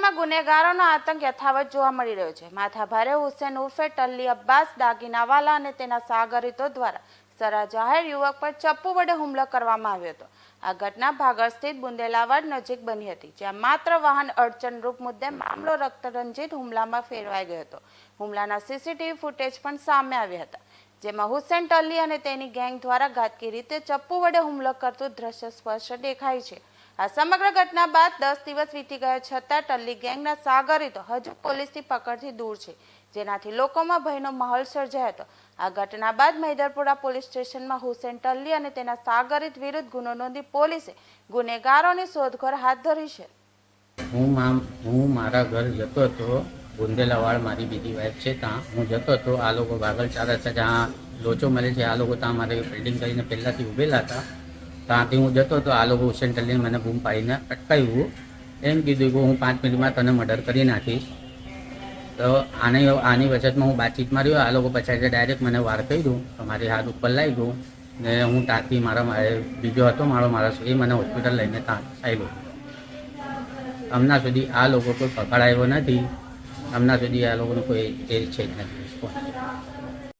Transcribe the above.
ગુનેગારોનો આતંક યથાવત જોવા મળી રહ્યો છે. માથાભારે હુસેન ઉર્ફે ટલ્લી અબ્બાસ દાગીનાવાલા અને તેના સાગરીતો દ્વારા સરા જાહેર યુવક પર ચપ્પુ વડે હુમલો કરવામાં આવ્યો હતો. આ ઘટના ભાગળ સ્થિત બુંદેલાવાડ નજીક બની હતી, જ્યાં માત્ર વાહન અડચણરૂપ મુદ્દે મામલો રક્તરંજિત હુમલામાં ફેરવાઈ ગયો હતો. હુમલાના સીસીટીવી ફૂટેજ પણ સામે આવ્યા હતા, જેમાં હુસેન ટલ્લી અને તેની ગેંગ દ્વારા ઘાતકી રીતે ચપ્પુ વડે હુમલો કરતું દ્રશ્ય સ્પષ્ટ દેખાય છે. આ સમગ્ર ઘટના બાદ દસ દિવસ વીતી ગયા છતાં ટલ્લી ગેંગના સાગરીતો હજુ પોલીસની પકડથી દૂર છે. જેનાથી લોકોમાં ભયનો માહોલ સર્જાયો હતો. આ ઘટના બાદ મૈદરપુરા પોલીસ સ્ટેશનમાં હુસેન ટલ્લી અને તેના સાગરિત વિરુદ્ધ ગુનો નોંધી પોલીસે ગુનેગારોની શોધખોળ હાથ ધરી છે. હું હું મારા ઘર જતો હતો. બુંદેલાવાડ મારી બીજી વાઈફ છે ત્યાં. હું જતો હતો. આ લોકો વાગલ ચાલે છે. જ્યાં લોચો મળે છે. આ લોકો ત્યાં મારે બિલ્ડિંગ કરીને પહેલાંથી ઊભેલા હતા. ત્યાંથી હું જતો હતો આ લોકો હુસેન ટલીને મને બૂમ પાડીને અટકાવ્યું. એમ કીધું કે હું પાંચ મિનિટમાં તને મર્ડર કરી નાખીશ. તો આની આની વચતમાં હું બાતચીત રહ્યો આ લોકો પછી ડાયરેક્ટ મને વાર કહી દઉં તમારી હાથ ઉપર લાવી ગયું ને હું ત્યાંથી મારા મારે બીજો હતો, મારો માણસ, એ મને હોસ્પિટલ લઈને ત્યાં આવ્યો હમણાં સુધી આ લોકો કોઈ પકડાયો નથી. હમણાં સુધી આ લોકોનું કોઈ એ છે જ નથી